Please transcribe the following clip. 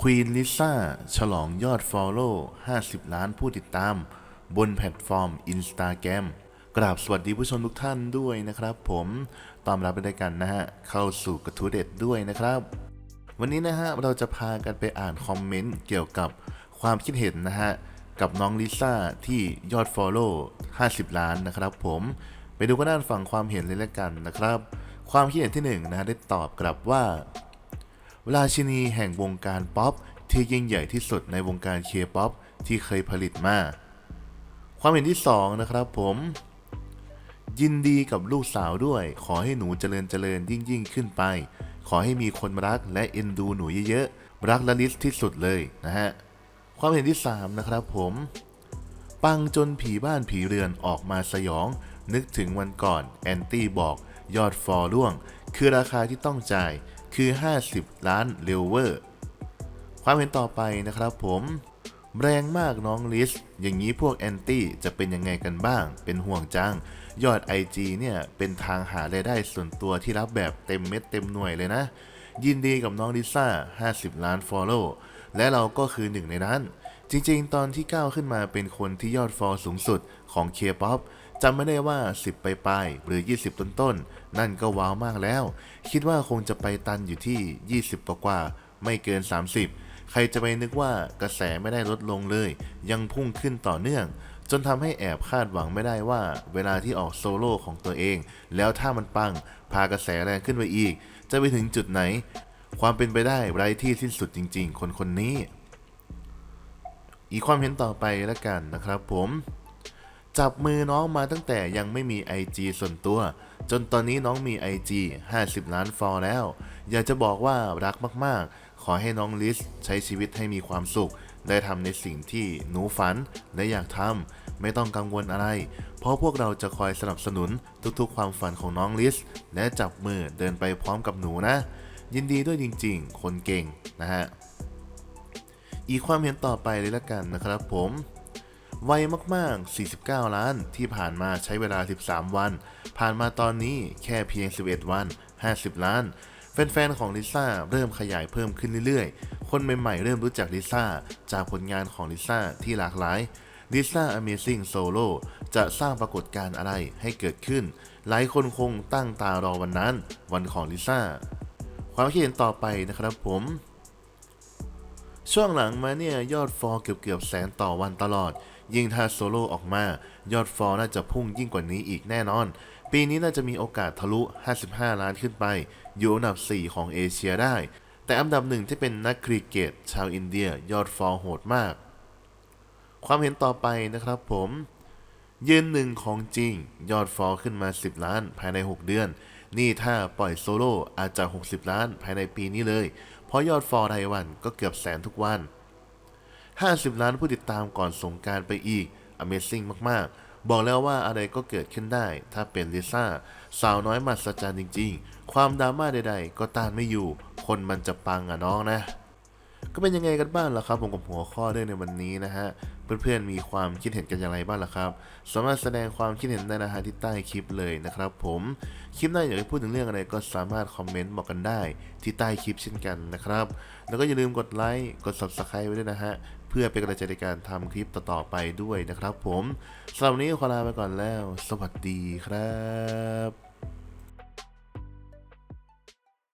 ควีนลิซ่าฉลองยอด Follow 50 ล้านผู้ติดตาม บนแพลตฟอร์ม Instagram กราบสวัสดีผู้ชมทุกท่านด้วยนะครับผมตอนรับไปด้วยกันนะฮะ เข้าสู่กระทู้เด็ดด้วยนะครับ วันนี้นะฮะ เราจะพากันไปอ่านคอมเมนต์เกี่ยวกับความคิดเห็นนะฮะ กับน้องลิซ่าที่ยอด Follow 50 ล้านนะครับผมไปดูกันด้านฝั่งความเห็นเลยละกันนะครับ ความคิดเห็นที่หนึ่งนะฮะได้ตอบกลับว่า ราชินีแห่งวงการป๊อปที่ยิ่งใหญ่ที่สุดในวงการเคป๊อปที่เคยผลิตมา ความเห็นที่สองนะครับผม ยินดีกับลูกสาวด้วย ขอให้หนูเจริญเจริญยิ่งยิ่งขึ้นไป ขอให้มีคนรักและเอ็นดูหนูเยอะๆ รักละลิสที่สุดเลยนะฮะ ความเห็นที่สามนะครับผม ปังจนผีบ้านผีเรือนออกมาสยอง นึกถึงวันก่อนแอนตี้บอกยอดฟอลล่วง คือราคาที่ต้องจ่าย คือ 50 ล้านเลเวอร์ ความเห็นต่อไปนะครับผมแรงมากน้องลิส อย่างนี้พวกแอนตี้จะเป็นยังไงกันบ้าง เป็นห่วงจัง ยอด IG เนี่ย เป็นทางหารายได้ส่วนตัวที่รับแบบเต็มเม็ดเต็มหน่วยเลยนะ ยินดีกับน้องลิซ่า 50 ล้าน Follow และเราก็คือหนึ่งในนั้น จริงๆ ตอนที่ก้าวขึ้นมาเป็นคนที่ยอดฟอลสูงสุดของ K-POP จำไม่ได้ว่า 10 ไปปลายหรือ 20 ต้นต้นนั่นก็ว้าวมากแล้ว คิดว่าคงจะไปตันอยู่ที่ 20 กว่ากว่า ไม่เกิน 30 ใครจะไปนึกว่ากระแสไม่ได้ลดลงเลย ยังพุ่งขึ้นต่อเนื่อง จนทำให้แอบคาดหวังไม่ได้ว่า เวลาที่ออกโซโล่ของตัวเอง แล้วถ้ามันปัง พากระแสแรงขึ้นไปอีก จะไปถึงจุดไหน ความเป็นไปได้ไร้ที่สิ้นสุดจริง ๆ คนคนนี้ อีกความเห็นต่อไปแล้วกันนะครับผม จับมือน้องมาตั้งแต่ยังไม่มี IG ส่วนตัว จนตอนนี้น้องมี IG 50 ล้านฟอลแล้ว อยากจะบอกว่ารักมากๆ ขอให้น้องลิสใช้ชีวิตให้มีความสุข ได้ทำในสิ่งที่หนูฝันและอยากทำไม่ต้องกังวลอะไร เพราะพวกเราจะคอยสนับสนุนทุกๆ ความฝันของน้องลิส และจับมือเดินไปพร้อมกับหนูนะ ยินดีด้วยจริงๆ คนเก่งนะฮะอีกความเห็นต่อไปเลยละกันนะครับผม ไวมากๆ 49 ล้าน ที่ผ่านมาใช้เวลา 13 วัน ผ่านมาตอนนี้แค่เพียง 11 วัน 50 ล้าน แฟนๆ ของลิซ่าเริ่มขยายเพิ่มขึ้นเรื่อยๆ คนใหม่ๆ เริ่มรู้จักลิซ่าจากผลงานของลิซ่าที่หลากหลายลิซ่า Amazing Solo จะสร้างปรากฏการณ์อะไรให้เกิดขึ้น หลายคนคงตั้งตารอวันนั้น วันของลิซ่า ความคิดเห็นต่อไปนะครับผม ช่วงหลังมาเนี่ยยอดฟอลเกือบเกือบแสนต่อวันตลอด ยิ่งถ้าโซโล่ออกมา ยอดฟอลน่าจะพุ่งยิ่งกว่านี้อีกแน่นอน ปีนี้น่าจะมีโอกาสทะลุ 55 ล้านขึ้นไป อยู่อันดับ 4 ของเอเชียได้ แต่อันดับหนึ่งที่เป็นนักคริกเกต ชาวอินเดียยอดฟอลโหดมาก ความเห็นต่อไปนะครับผมยืนหนึ่งของจริง ยอดฟอลขึ้นมา 10 ล้านภายใน 6 เดือน นี่ถ้าปล่อยโซโล่อาจจะ 60 ล้านภายในปีนี้เลย เพราะยอดฟอลรายวันก็เกือบแสนทุกวัน 50 ล้านผู้ติดตามก่อนสงการไปอีก Amazing มากๆ บอกแล้วว่าอะไรก็เกิดขึ้นได้ ถ้าเป็นลิซ่า สาวน้อยมหัศจรรย์จริง ๆ ความดราม่าใดๆ ก็ต้านไม่อยู่ คนมันจะปังอะน้องนะ ก็เป็นยังไงกันบ้างล่ะครับ ผมกับหัวข้อเรื่องในวันนี้นะฮะ เพื่อนๆมีความคิดเห็นกันอย่างไรบ้างล่ะครับ สามารถแสดงความคิดเห็นได้นะฮะที่ใต้คลิปเลยนะครับ ผมคลิปหน้าอยากให้พูดถึงเรื่องอะไรก็สามารถคอมเมนต์บอกกันได้ที่ใต้คลิปเช่นกันนะครับ แล้วก็อย่าลืมกดไลค์กด subscribe ไว้ด้วยนะฮะ พื่อเป็นกำลังใจในการทำคลิปต่อๆไปด้วยนะครับผมสำหรับวันนี้ขอลาไปก่อนแล้ว สวัสดีครับ